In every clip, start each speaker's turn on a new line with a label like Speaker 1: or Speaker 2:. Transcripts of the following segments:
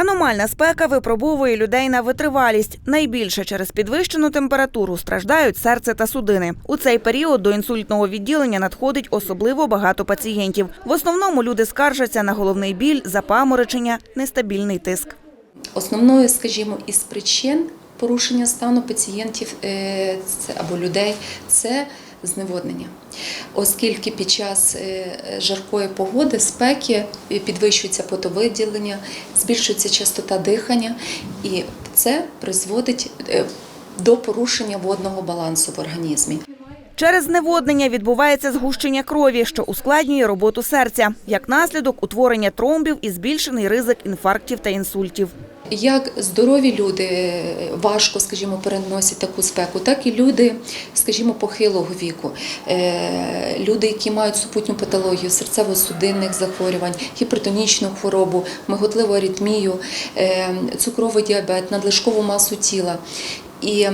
Speaker 1: Аномальна спека випробовує людей на витривалість. Найбільше через підвищену температуру страждають серце та судини. У цей період до інсультного відділення надходить особливо багато пацієнтів. В основному люди скаржаться на головний біль, запаморочення, нестабільний тиск.
Speaker 2: Основною, скажімо, із причин порушення стану пацієнтів е, або людей це зневоднення. Оскільки під час е, жаркої погоди, спеки е, підвищується потовиділення, збільшується частота дихання, і це призводить е, до порушення водного балансу в організмі.
Speaker 1: Через зневоднення відбувається згущення крові, що ускладнює роботу серця. Як наслідок утворення тромбів і збільшений ризик інфарктів та інсультів.
Speaker 2: Як здорові люди е, важко, скажімо, переносять таку спеку, так і люди, скажімо, похилого віку, Е, люди, які мають супутню патологію серцево-судинних захворювань, гіпертонічну хворобу, миготливу аритмію, е, цукровий діабет, надлишкову масу тіла. І,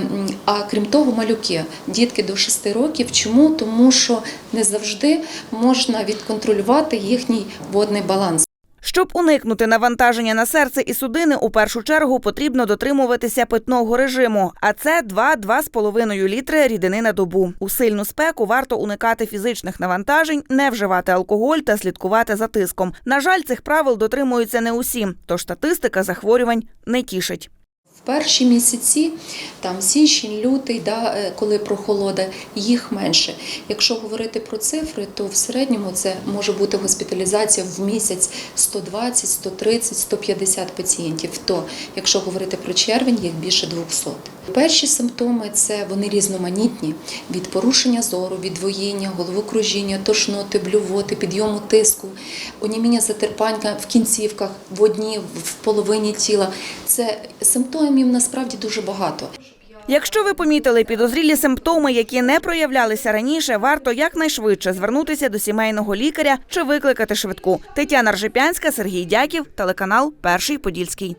Speaker 2: а крім того, малюки, дітки до 6 років. Чому? Тому що не завжди можна відконтролювати їхній водний баланс.
Speaker 1: Щоб уникнути навантаження на серце і судини, у першу чергу потрібно дотримуватися питного режиму, а це 2-2,5 літри рідини на добу. У сильну спеку варто уникати фізичних навантажень, не вживати алкоголь та слідкувати за тиском. На жаль, цих правил дотримуються не усі, тож статистика захворювань не тішить.
Speaker 2: В перші місяці, там січень, лютий, да, е, коли прохолода, їх менше. Якщо говорити про цифри, то в середньому це може бути госпіталізація в місяць 120, 130, 150 пацієнтів. То якщо говорити про червень, їх більше 200. Перші симптоми це вони різноманітні від порушення зору, від двоєння, головокружіння, тошноти, блювоти, підйому тиску, оніміння затерпання в кінцівках, в одній, в половині тіла. Це симптомів насправді дуже багато.
Speaker 1: Якщо ви помітили підозрілі симптоми, які не проявлялися раніше, варто якнайшвидше звернутися до сімейного лікаря чи викликати швидку. Тетяна Ржепянська, Сергій Дяків, телеканал Перший Подільський.